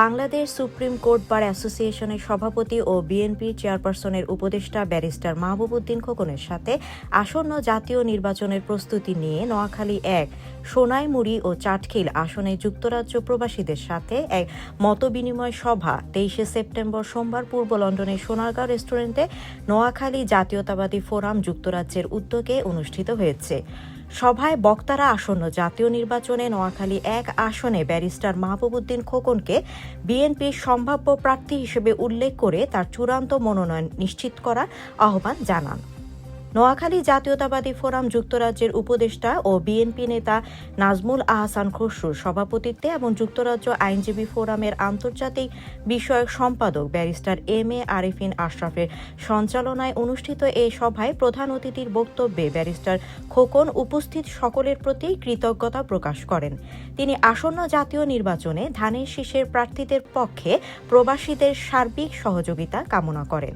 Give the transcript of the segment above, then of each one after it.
Bangladesh supreme court bar অ্যাসোসিয়েশনের সভাপতি ও BNP চেয়ারপারসনের উপদেষ্টা ব্যারিস্টার মাহবুবুদ্দিন খোকনের সাথে আসন্ন জাতীয় নির্বাচনের প্রস্তুতি নিয়ে নোয়াখালী এক সোনাইমুড়ি ও চাটখিল আসনে যুক্তরাজ্য প্রবাসীদের সাথে এক মতবিনিময় সভা তেইশে সেপ্টেম্বর সোমবার পূর্ব লন্ডনের সোনারগাঁও রেস্টুরেন্টে নোয়াখালী জাতীয়তাবাদী ফোরাম যুক্তরাজ্যের উদ্যোগে অনুষ্ঠিত হয়েছে। সভায় বক্তারা আসন্ন জাতীয় নির্বাচনে নোয়াখালী এক আসনে ব্যারিস্টার মাহবুবুদ্দিন খোকনকে বিএনপির সম্ভাব্য প্রার্থী হিসেবে উল্লেখ করে তার চূড়ান্ত মনোনয়ন নিশ্চিত করার আহ্বান জানান। নোয়াখালী জাতীয়তাবাদী ফোরাম যুক্তরাজ্যের উপদেষ্টা ও বিএনপি নেতা নাজমুল আহসান খসরুর সভাপতিত্বে এবং যুক্তরাজ্য আইনজীবী ফোরামের আন্তর্জাতিক বিষয়ক সম্পাদক ব্যারিস্টার এম এ আরিফিন আশরাফের সঞ্চালনায় অনুষ্ঠিত এই সভায় প্রধান অতিথির বক্তব্যে ব্যারিস্টার খোকন উপস্থিত সকলের প্রতি কৃতজ্ঞতা প্রকাশ করেন। তিনি আসন্ন জাতীয় নির্বাচনে ধানের শীষের প্রার্থীদের পক্ষে প্রবাসীদের সার্বিক সহযোগিতা কামনা করেন।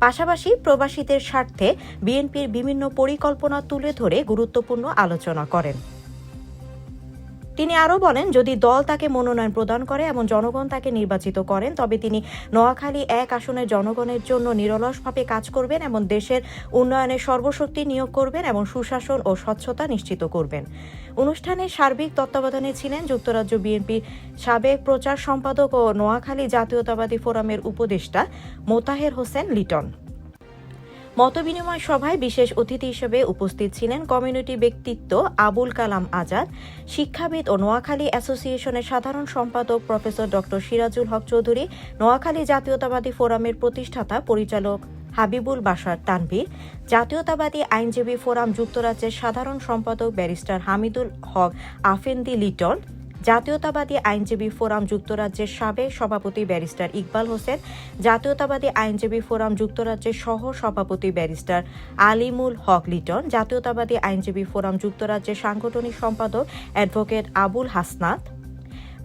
পাশাপাশি প্রবাসীদের স্বার্থে বিএনপির বিভিন্ন পরিকল্পনা তুলে ধরে গুরুত্বপূর্ণ আলোচনা করেন। তিনি আরও বলেন, যদি দল তাকে মনোনয়ন প্রদান করে এবং জনগণ তাকে নির্বাচিত করেন, তবে তিনি নোয়াখালী এক আসনের জনগণের জন্য নিরলসভাবে কাজ করবেন এবং দেশের উন্নয়নে সর্বশক্তি নিয়োগ করবেন এবং সুশাসন ও স্বচ্ছতা নিশ্চিত করবেন। অনুষ্ঠানে সার্বিক তত্ত্বাবধানে ছিলেন যুক্তরাজ্য বিএনপির সাবেক প্রচার সম্পাদক ও নোয়াখালী জাতীয়তাবাদী ফোরামের উপদেষ্টা মোতাহের হোসেন লিটন। মতবিনিময় সভায় বিশেষ অতিথি হিসেবে উপস্থিত ছিলেন কমিউনিটি ব্যক্তিত্ব আবুল কালাম আজাদ, শিক্ষাবিদ ও নোয়াখালী অ্যাসোসিয়েশনের সাধারণ সম্পাদক প্রফেসর ডক্টর সিরাজুল হক চৌধুরী, নোয়াখালী জাতীয়তাবাদী ফোরামের প্রতিষ্ঠাতা পরিচালক হাবিবুল বাসার তানভীর, জাতীয়তাবাদী আইনজীবী ফোরাম যুক্তরাজ্যের সাধারণ সম্পাদক ব্যারিস্টার হামিদুল হক আফেন্দি লিটন জাতীয়তাবাদী আইনজীবী ফোরাম যুক্তরাজ্যের সাবেক সভাপতি ব্যারিস্টার ইকবাল হোসেন, জাতীয়তাবাদী আইনজীবী ফোরাম যুক্তরাজ্যের সহ সভাপতি ব্যারিস্টার আলিমুল হক লিটন, জাতীয়তাবাদী আইনজীবী ফোরাম যুক্তরাজ্যের সাংগঠনিক সম্পাদক অ্যাডভোকেট আবুল হাসনাত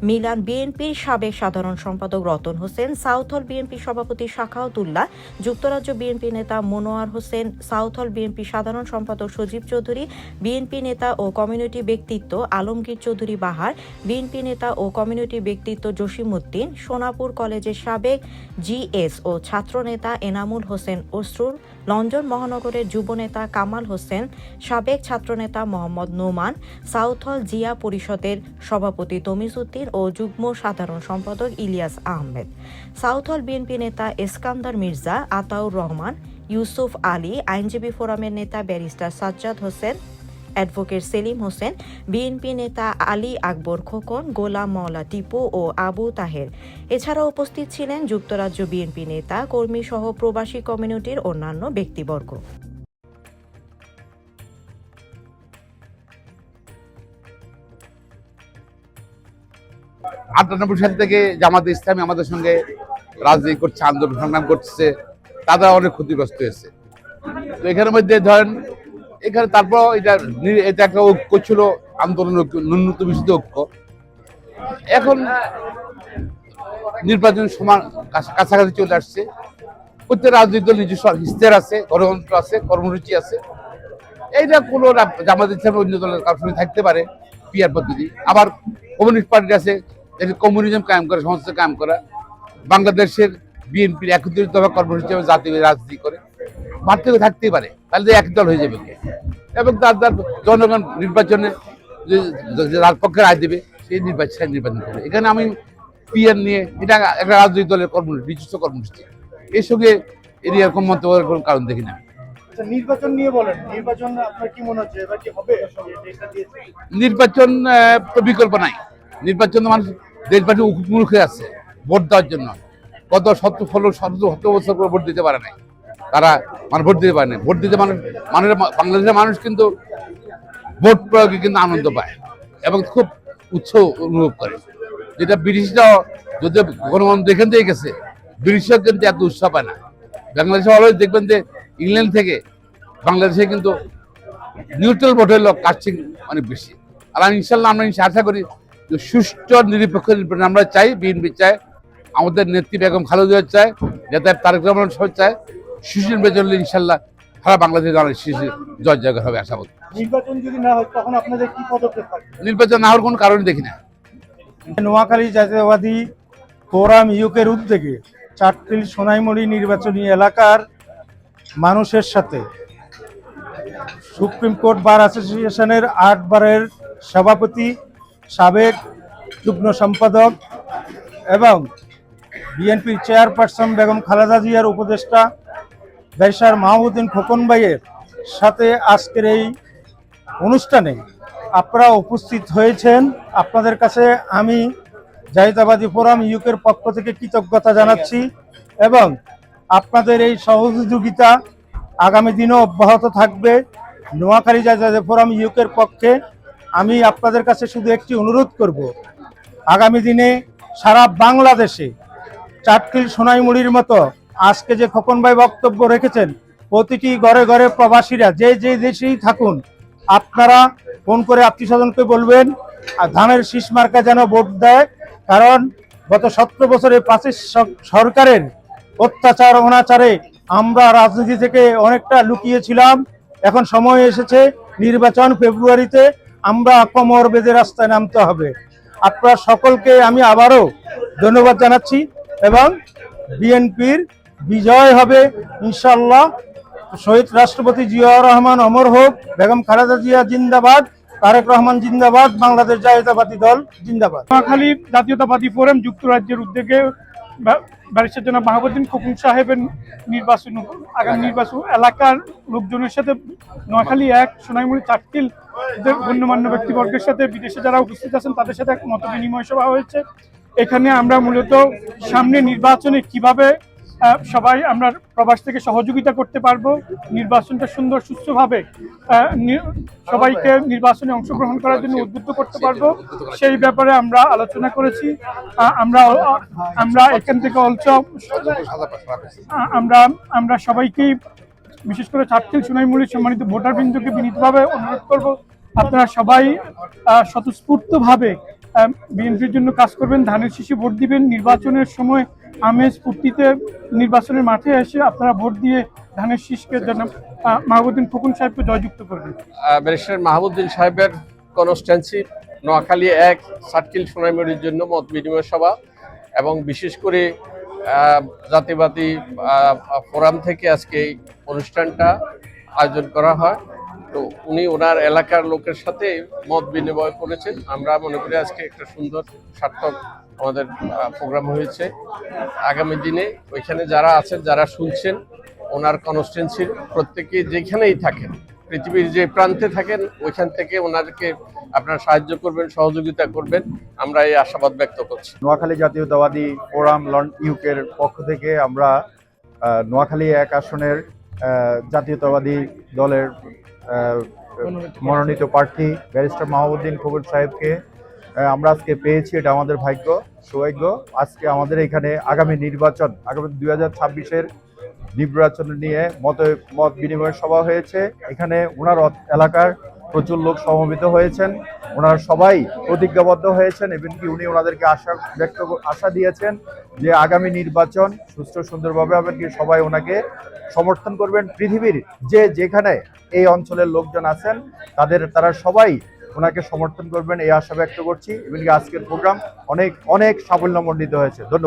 মিলান বিএনপির সাবেক সাধারণ সম্পাদক Ratan Hossain, Southall BNP সভাপতি শাখাউতুল্লাহ যুক্তরাজ্য বিএনপি নেতা Monowar Hossain, Southall BNP সাধারণ সম্পাদক সজীব চৌধুরী, বিএনপি নেতা ও কমিউনিটি ব্যক্তিত্ব আলমগীর চৌধুরী বাহার, বিএনপি নেতা ও কমিউনিটি ব্যক্তিত্ব জসিমউদ্দিন সোনাপুর কলেজের সাবেক জিএস ও ছাত্রনেতা এনামুল হোসেন অসরুল লন্ডন মহানগরের যুবনেতা কামাল হোসেন, সাবেক ছাত্রনেতা মোহাম্মদ নোমান, সাউথ হল জিয়া পরিষদের সভাপতি তমিজউদ্দিন ও যুগ্ম সাধারণ সম্পাদক Ilias Ahmed. Southall BNP নেতা এসকান্দার মির্জা, আতাউর রহমান, ইউসুফ আলী, আইনজীবী ফোরামের নেতা barrister Sajjad Hossain, advocate Selim Hossain, BNP নেতা আলী আকবর খোকন, গোলাম মওলা টিপু ও আবু তাহের। এছাড়া উপস্থিত ছিলেন যুক্তরাজ্য বিএনপি নেতা কর্মী সহ প্রবাসী কমিউনিটির অন্যান্য ব্যক্তিবর্গ। আটানব্বই সাল থেকে জামাত ইসলামী আমাদের সঙ্গে রাজনীতি করছে, আন্দোলন, সংগ্রাম করছে তারা অনেক ক্ষতিগ্রস্ত হয়েছে। তো এখানের মধ্যে ধরেন, এখানে তারপর এটা এটা একটা ঐক্য ছিল আন্দোলন ন্যূনতম বিশুদ্ধ ঐক্য। এখন নির্বাচন সমান কাছাকাছি চলে আসছে। প্রত্যেক রাজনৈতিক দল নিজস্ব ইস্তের আছে, গণতন্ত্র আছে, কর্মসূচি আছে। এইটা কোনো জামাত ইসলামের অন্য দলের কারোর সঙ্গে থাকতে পারে, পিয়ার পদ্ধতি। আবার কমিউনিস্ট পার্টি আছে যেটি কমিউনিজম কায়েম করে সংস্থা কায়েম করা। বাংলাদেশের বিএনপির একত্রিত হবে কর্মসূচি জাতীয় রাজনীতি করে। পার্থক্য থাকতেই পারে তাহলে এক দল হয়ে যাবে কে? এবং তার তার জনগণ নির্বাচনে যার রায় দেবে সেই নির্বাচন নির্বাচন করবে। এখানে আমি পিয়ার নিয়ে এটা একটা রাজনৈতিক দলের কর্মসূচি নিজস্ব কর্মসূচি। এর সঙ্গে এর এরকম মন্তব্য কোনো কারণ দেখি না আচ্ছা নির্বাচন নিয়ে বলেন। নির্বাচন আপনার কি মনে হচ্ছে? এবার কি হবে? নির্বাচন তো বিকল্প নাই। নির্বাচন মানুষ দেশবাসী উন্মুখ হয়ে আছে ভোট দেওয়ার জন্য। কত শত ষোলো শত সত্তর বছর করে ভোট দিতে পারে নাই। তারা মানে ভোট দিতে পারে না ভোট দিতে মানুষ মানুষের বাংলাদেশের মানুষ কিন্তু ভোট প্রয়োগে কিন্তু আনন্দ পায় এবং খুব উৎসাহ অনুভব করে। যেটা ব্রিটিশরাও যদি গণতন্ত্র এখান থেকে গেছে ব্রিটিশরাও কিন্তু এত উৎসাহ পায় না। বাংলাদেশে অলওয়েজ দেখবেন যে ইংল্যান্ড থেকে বাংলাদেশে কিন্তু নিউট্রাল ভোটের লোক কাস্টিং অনেক বেশি। আর আমি ইনশাল্লাহ আমরা আশা করি সুষ্ঠু নিরপেক্ষ নির্বাচন আমরা চাই বিএনপি চায় আমাদের নেত্রী বেগম খালেদা চায় যাতে তারেক রহমান সহ চায়। শিশু নির্বাচন ইনশাল্লাহ সারা বাংলাদেশে অনেক শিশু জয় জয়গার হবে আশাবাদ নির্বাচন যদি না হয় তখন আপনাদের কি পদক্ষেপ নির্বাচন না হওয়ার কোনো কারণ দেখি না। নোয়াখালী জাতীয়বাদী ফোরাম ইউকের উদ্যোগে চারটিল সোনাইমুড়ি নির্বাচনী এলাকার মানুষের সাথে সুপ্রিম কোর্ট বার অ্যাসোসিয়েশনের আট বারের সভাপতি সাবেক যুগ্ম সম্পাদক এবং বিএনপির চেয়ারপারসন বেগম খালেদা জিয়ার উপদেষ্টা ব্যারিস্টার মাহমুদ্দিন খোকন ভাইয়ের সাথে আজকের এই অনুষ্ঠানে আপনারা উপস্থিত হয়েছেন। আপনাদের কাছে আমি জাহিদাবাদী ফোরাম ইউকের পক্ষ থেকে কৃতজ্ঞতা জানাচ্ছি এবং আপনাদের এই সহযোগিতা আগামী দিনও অব্যাহত থাকবে। নোয়াখালী জাহিদাবাদী ফোরাম ইউকের পক্ষে আমি আপনাদের কাছে শুধু একটি অনুরোধ করব, আগামী দিনে সারা বাংলাদেশে চারটিল সোনাইমুড়ির মতো আজকে যে খোকন ভাই বক্তব্য রেখেছেন, প্রতিটি ঘরে ঘরে প্রবাসীরা যে যে দেশেই থাকুন, আপনারা ফোন করে আত্মীয় স্বজনকে বলবেন, আর ধানের শীষ মার্কা যেন ভোট দেয়, কারণ গত সতেরো বছরে পাঁচের সরকারের অত্যাচার, অনাচারে আমরা রাজনীতি থেকে অনেকটা লুকিয়েছিলাম, এখন সময় এসেছে নির্বাচন ফেব্রুয়ারিতে। আমরা কমর বেঁধে রাস্তায় নামতে হবে। আপনারা সকলকে আমি আবারও ধন্যবাদ জানাচ্ছি এবং বিএনপির বিজয় হবে ইনশাল্লাহ শহীদ রাষ্ট্রপতি জিয়াউর রহমান, অমর হোক, বেগম খালেদা জিয়া জিন্দাবাদ, তারেক রহমান জিন্দাবাদ, বাংলাদেশ জাতীয়তাবাদী দল জিন্দাবাদ। জাতীয়তাবাদী ফোরাম যুক্তরাজ্যের উদ্যোগে ব্যারিস্টার জনাব মাহবুদ্দিন খোকন সাহেবের নির্বাচন আগামী নির্বাচন এলাকার লোকজনের সাথে নোয়াখালী এক, সোনাইমুড়ি চারটিল গণ্যমান্য ব্যক্তিবর্গের সাথে বিদেশে যারা উপস্থিত আছেন, তাদের সাথে এক মত বিনিময় সভা হয়েছে। এখানে আমরা মূলত সামনে নির্বাচনে কীভাবে সবাই আমরা প্রবাস থেকে সহযোগিতা করতে পারব। নির্বাচনটা সুন্দর, সুস্থভাবে সবাইকে নির্বাচনে অংশগ্রহণ করার জন্য উদ্বুদ্ধ করতে পারব। সেই ব্যাপারে আমরা আলোচনা করেছি। আমরা আমরা এখান থেকে অল্প আমরা আমরা সবাইকেই বিশেষ করে চারটিল সোনাইমুড়ির সম্মানিত ভোটার বিন্দুকে বিনীতভাবে অনুরোধ করব, আপনারা সবাই স্বতঃস্ফূর্তভাবে বিএনপির জন্য কাজ করবেন, ধানের শীষে ভোট দিবেন। নির্বাচনের সময় আমেজ ফুর্তিতে নির্বাচনের মাঠে এসে আপনারা ভোট দিয়ে ধানের শীষকে যেন মাহবুদ্দিন ফুকুন সাহেবকে জয়যুক্ত করবেন। ব্যারিস্টার মাহবুদ্দিন সাহেবের কনস্টেন্সি নোয়াখালী এক সার্কিল সোনাইমুড়ির জন্য মত বিনিময় সভা এবং বিশেষ করে জাতিবাদী ফোরাম থেকে আজকে এই অনুষ্ঠানটা আয়োজন করা হয়। তো উনি ওনার এলাকার লোকের সাথে মত বিনিময় করেছেন। আমরা মনে করি আজকে একটা সুন্দর, সার্থক আমাদের প্রোগ্রাম হয়েছে। আগামী দিনে ওইখানে যারা আছেন, যারা শুনছেন, ওনার কনস্টেন্সির প্রত্যেকে যেখানেই থাকেন, পৃথিবীর যে প্রান্তে থাকেন, ওইখান থেকে ওনাদেরকে আপনারা সাহায্য করবেন, সহযোগিতা করবেন। আমরা এই আশাবাদ ব্যক্ত করছি। নোয়াখালী জাতীয়তাবাদী ফোরাম লন্ড ইউকের পক্ষ থেকে আমরা নোয়াখালী এক আসনের জাতীয়তাবাদী দলের মনোনীত প্রার্থী ব্যারিস্টার মাহবুদ্দিন খবর সাহেবকে আমরা আজকে পেয়েছি, এটা আমাদের ভাগ্য, সৌভাগ্য। আজকে আমাদের এখানে আগামী নির্বাচন, আগামী দুই হাজার ছাব্বিশের নির্বাচন নিয়ে মত মত বিনিময় সভা হয়েছে। এখানে ওনার এলাকার প্রচুর লোক সমবেত হয়েছেন। ওনারা সবাই প্রতিজ্ঞাবদ্ধ হয়েছেন এবং কি উনি ওনাদেরকে আশা ব্যক্ত, আশা দিয়েছেন যে আগামী নির্বাচন সুস্থ সুন্দরভাবে হবে কি সবাই ওনাকে সমর্থন করবেন। পৃথিবীর যে যেখানে এই অঞ্চলের লোকজন আছেন, তাদের, তারা সবাই ওনাকে সমর্থন করবেন, এই আশা ব্যক্ত করছি। এমনকি আজকের প্রোগ্রাম অনেক অনেক সাফল্যমণ্ডিত হয়েছে। ধন্যবাদ।